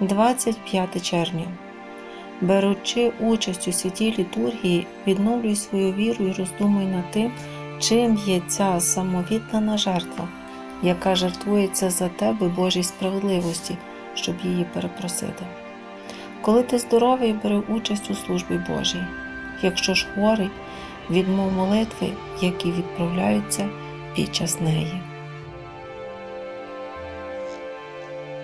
25 червня. Беручи участь у святій літургії, відновлюй свою віру і роздумуй над тим, чим є ця самовіддана жертва, яка жертвується за тебе Божій справедливості, щоб її перепросити. Коли ти здоровий, бери участь у службі Божій. Якщо ж хворий, відмов молитви, які відправляються під час неї.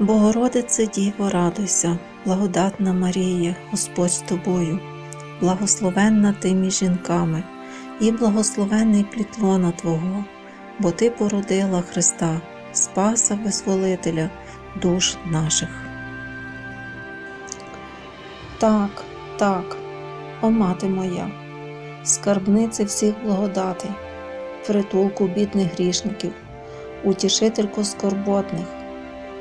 Богородице Діво, радуйся, благодатна Марія, Господь з тобою, благословенна ти між жінками, і благословенний плітлона Твого, бо Ти породила Христа, Спаса Визволителя душ наших. Так, так, о мати моя скарбниці всіх благодатей, притулку бідних грішників, утішительку скорботних,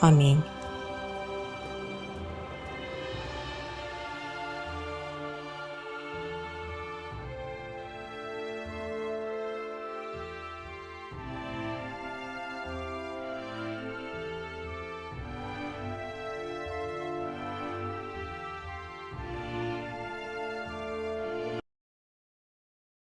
Амінь.